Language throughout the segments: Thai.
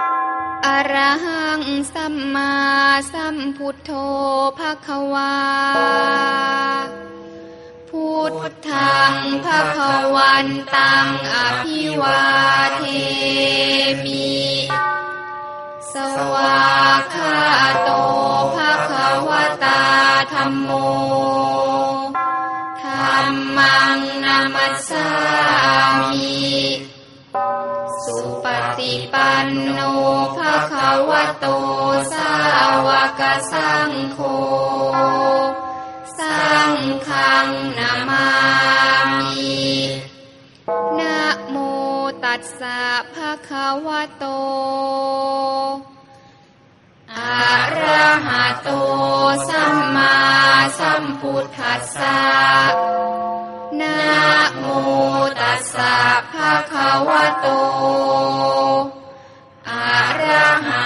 อรหังสัมมาสัมพุทโธภะคะวา พุทธังภะคะวันตังอภิวาเทมิ สวากขาโตภะคะวตาธัมโม สังโฆสังฆังนามามินะโมตัสสะภะคะวะโตอะระหะโตสัมมาสัมพุทธัสสะนะโมตัสสะภะคะวะโตอะระหะ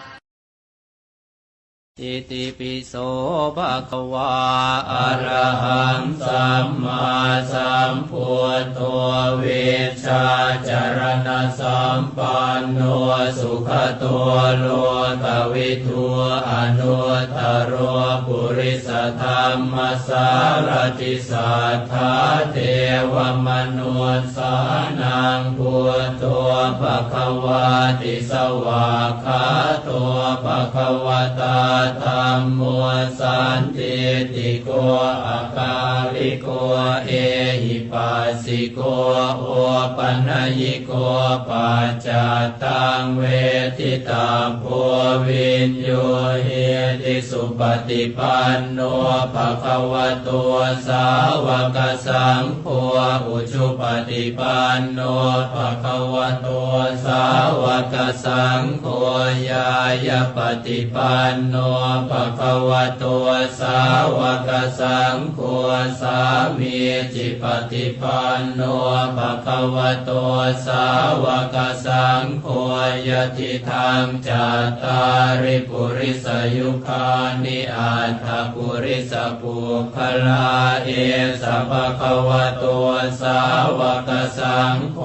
อิติปิโสภะคะวาอะระหังสัมมาสัมพุทโธเวชาจารณสัมปันโนสุขตัวโลกวิทูอนุตโรปุริสธรรมสารติสัทธาเทวมนุสสานังพุทโธภะคะวาติสวากขาตัวภะคะวตาธรรมมัวสันติติโกอาการิโกเอหิ ปัสสิโกโอปัญญิโกปัจจตังเวทิตาโพวินโยเฮติสุปฏิปันโนภะคะวะโตสาวกสังโฆอุชุปฏิปันโนภะคะวะโตสาวกสังโฆยายาปฏิปันโนภะคะวะโตสาวกสังโฆสามีจิปฏิิปันโนภะคะวะโตสาวกสังโฆยติธรรมจัตตาริปุริสยุคานิอัตถปุริสปุคลาเอสะภะคะวะโตสาวกสังโฆ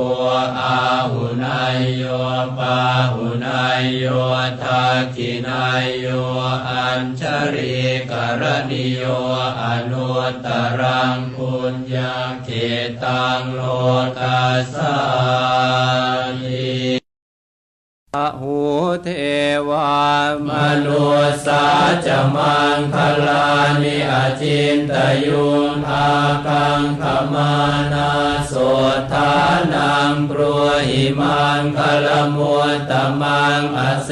อาหุนายโยปาหุนายโยทักขินายโยอัญชริกรณิโยอนุตตรังปุญญาเขตังโลตัสสานิ หูเทวามนุสาจมังคลานิอจินตยุงอากังขมานาโสธานังปรหิมังคลมุตตมังอเส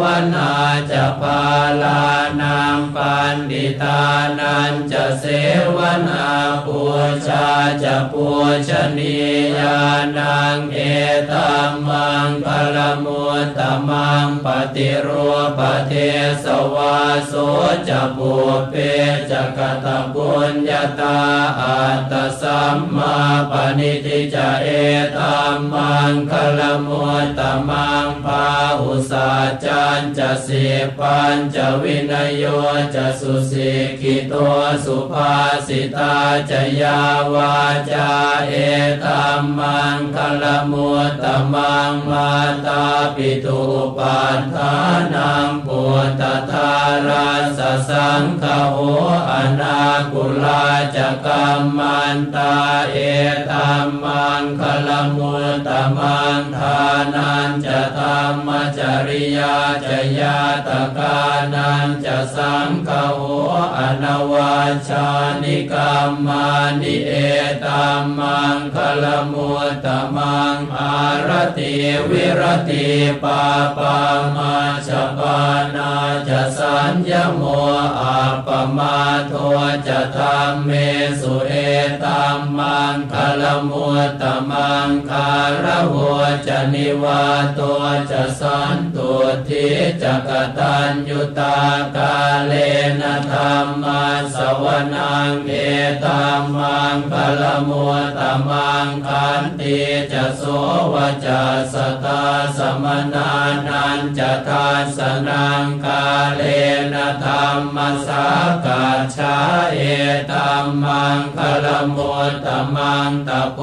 วนาจะพาลานังปันดิตานันจะเสวนาปูชาจะปูชนียานังเอตัมมังคลมุตตมังปฏิรูปเทสวาโสจะปุเปจะกตปุญญาตาอัตสัมมาปณิทิจะเอตัมมังคลมุตตมังพาหุสาจันจะสิปัญจะวินโยจะสุสิกิโตสุภาสิตาจะยาวาจาเอตัมมังคลมุตตมังมาตาปิตุปัฏฐานังปุตตทาราสสังฆโหอนาคุลาจกัมมันตาเอตัมมังคลมุตมังทานันจะธรรมจริยาจะยาตกานันจะสังฆโหอนวาชานิกรรมานิเอตัมมังคลมุตมังอารติวิรติปปาปามาชปานาจะสัญญโมอาปมาโทจะธรรมเมสุเอตัมมังคลมุตตมัสังขารหัวจะนิวาตัวจะสันตุทิจักตัญยุตากาเลนะธรรมาสวนังเอตัมมังพลมัวตมังคันติจะโสวจะสตาสมนานันจะทานสนังกาเลนะธรรมสากาชาเอตัมมังพลมัวตมังตะโพ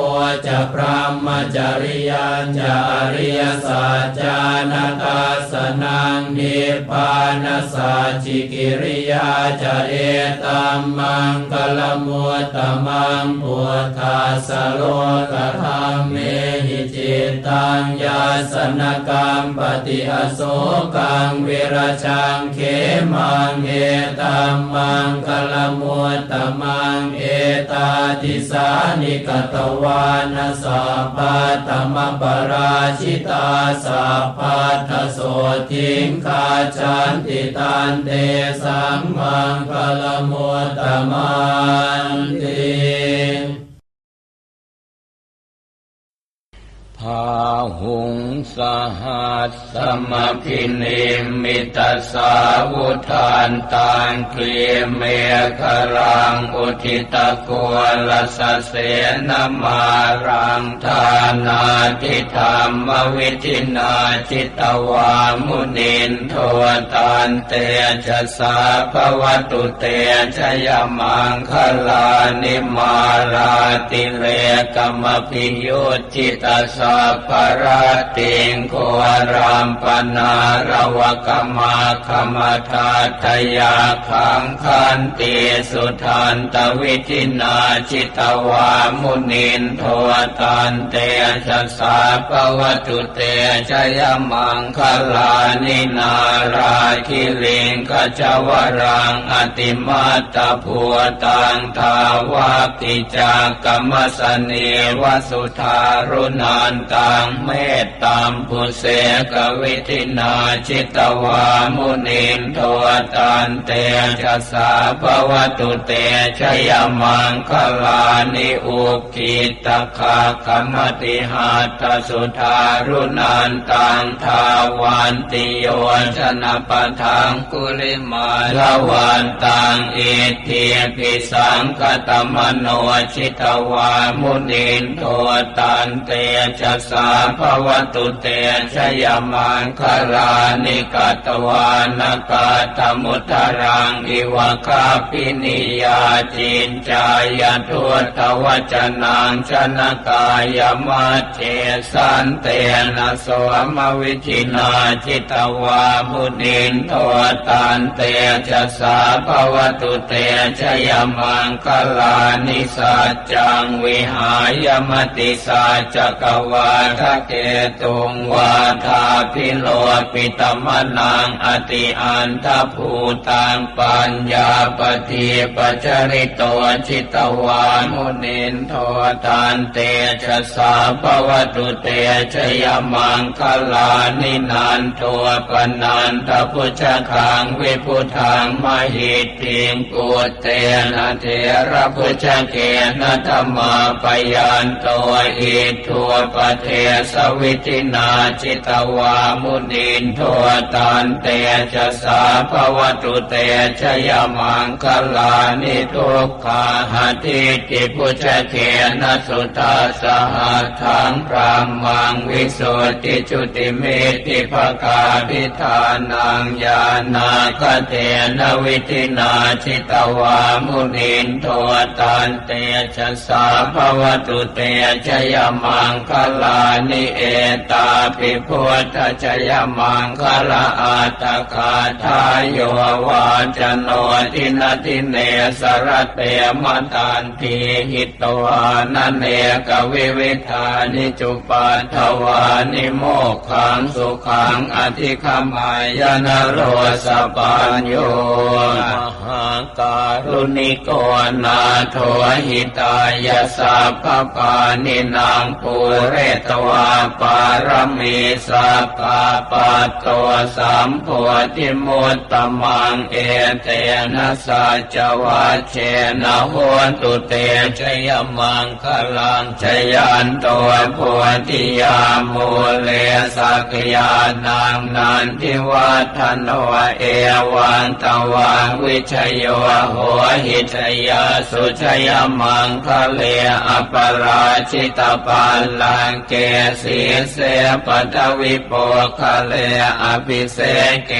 จะพระมจริยันจะอริยสัจจานาตาสนังนิพพานสัจจิกิริยาจะเอตัมมังกลมุตตมังพุทธาสโลกธรรมเมหิจิตตังยาสนกรรมปฏิอโศกังเวรชังเขมังเอตัมมังกลมุตตมังเอตาติสานิกตวานะสัพพะธรรมปราชิตาสัพพัทโสทิงคาจันติตันเตสังมังคลมุตตมันติ พาหุงสหัสสมพินิมิตาสาวุทานตานเคลียเมฆรังอุทิตะโกลสเสนมารังทานาทิธรรมวิธินาจิตวามุนินโทตานเตชะสาภวตุเตชยมังคลานิมาราติเลกมพิโยตจิตสาภรติงโครามปนารวกมาคมทาทยาขังคันติสุทันตวิธินาจิตวามุนินโทตันเตชะสาภวตุเตชยมังคลานินาราคิลิงขจวรังอติมาตผัวตังทาวาติจากรรมสเนวสุธารุนันตังเมตตามปุเสกวิธินาจิตวามุนินโทตันเตชะสาภวตุเตชยมังคลานิอุกิตคาคมติหาตสุธารุนันตังทาวันติโยชนะปะทังกุลิมาลวันตังอิทิปิสังกตมโนชิตวามุนินโทตันเตชะสาภวตุเตชยมังคลานิกัตวานกาตมุทรังอิวคาปินิยาจินจายทุตวจนังชนกายมัจเจสันเตนะสวมวิจินาจิตวามุนินโทตันเตชะสาภวตุเตชยมังคลานิสัจจังวิหายมติสัจกวาทะเกตุงวาทาพิโลปิตมนังอติอันทภูตังปัญญาปฏิปจริโตชิตวามุนินโทตันเตชะสาภวตุเตชยมังคลานินันโทปนันทพุชคังวิพุทังมหิตติงกุเตนะเทระพุชเกนะธรรมาปยันโตอิทัวปเทสวิตินาจิตวามุนินโทตันเตชะสาภวตุเตชยมังคลานิทุกขาหติติพุชเกนสุตาสหัสถังพรามังวิสุทธิจุติเมติภกาพิธานังญาณาคเตนวิธินาจิตวามุนินโทตันเตชะสาภวตุเตชยมังคลลานิเอตาปิพุทธชยมังคลาอาตคาทายโยวาจโนทินทิเนสรเตมตันทีหิตวานเนกวิวิธานิจุปัทวานิโมกขังสุขังอธิคมายนโรสปัญโย การุณิโกนาโทหิตายาสัพพปานินางปุเรตวาปารมีสัพพะปัตโตสัมโพธิมุตตมังเอเตนะสัจวัชเชนะโหนตุเตชยมังคลังชยันตัวโพธิยามูเลสักยานังนันทิวัฒโนเอวันตวังวิชโยวโหหิชยาสุชยมังคะเลอปราชิตปัลลังเกสีเสปัทวิโปคะเลอภิเสเก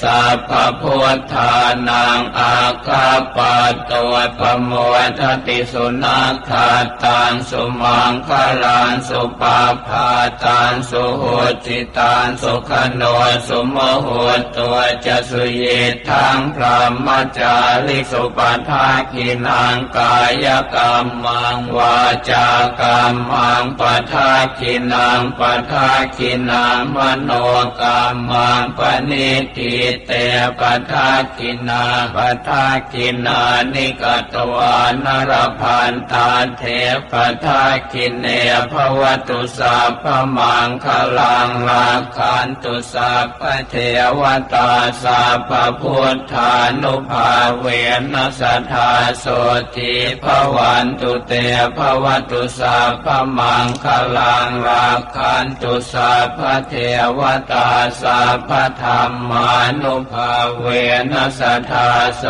สัพพพุทธานังอาคาปัตโตปโมทติสุนัขขาตังสุมังคะลังสุปาพาตังสุโหจิตังสุขโนสุโมโหตัวจะสุเยทังพระมจาริสุปทาคินังกายกรรมังวาจากรรมังปัทาคินังปัทาคินังมโนกรรมังปณิทิเตปัทาคินาปทาคินานิกตวานรพันตาเทปัทาคินเนภวตุสัพพมังคลังราคันตุสัพพเทวตาสัพพพุทธานุภาเวนัสทธาโสติภวันตุเตภวตุสัพมังคลังราคันตุสัพเทวตาสัพธรรมานุภาเวนัสทธาโส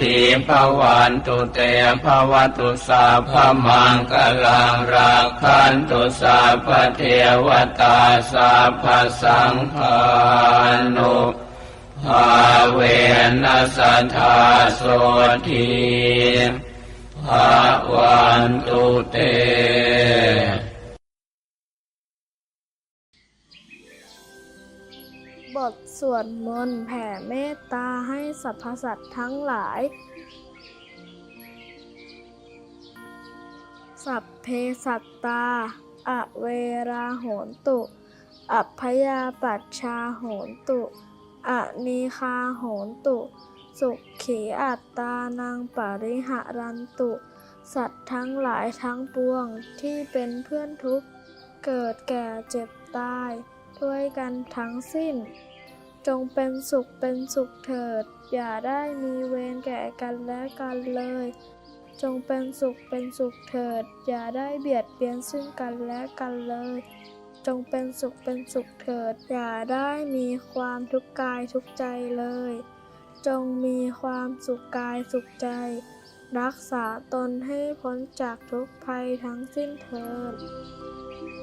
ติภวันตุเตภวตุสัพมังคลังราคันตุสัพเทวตาสัพสังฆานุ นัสทธาโสทีภาวันตุเตบทสวดมนต์แผ่เมตตาให้สรรพสัตว์ทั้งหลาย สัพเพสัตตา อเวราโหนตุ อัพยาปัชชาโหนตุ อนีคาโหนตุ สุขีอัตตานังปริหารันตุ สัตว์ทั้งหลายทั้งปวงที่เป็นเพื่อนทุกข์เกิดแก่เจ็บตายด้วยกันทั้งสิ้น จงเป็นสุขเป็นสุขเถิด อย่าได้มีเวรแก่กันและกันเลย จงเป็นสุขเป็นสุขเถิด อย่าได้เบียดเบียนซึ่งกันและกันเลย จงเป็นสุขเป็นสุขเถิด อย่าได้มีความทุกข์กายทุกใจเลย จงมีความสุขกายสุขใจ รักษาตนให้พ้นจากทุกภัยทั้งสิ้นเถิด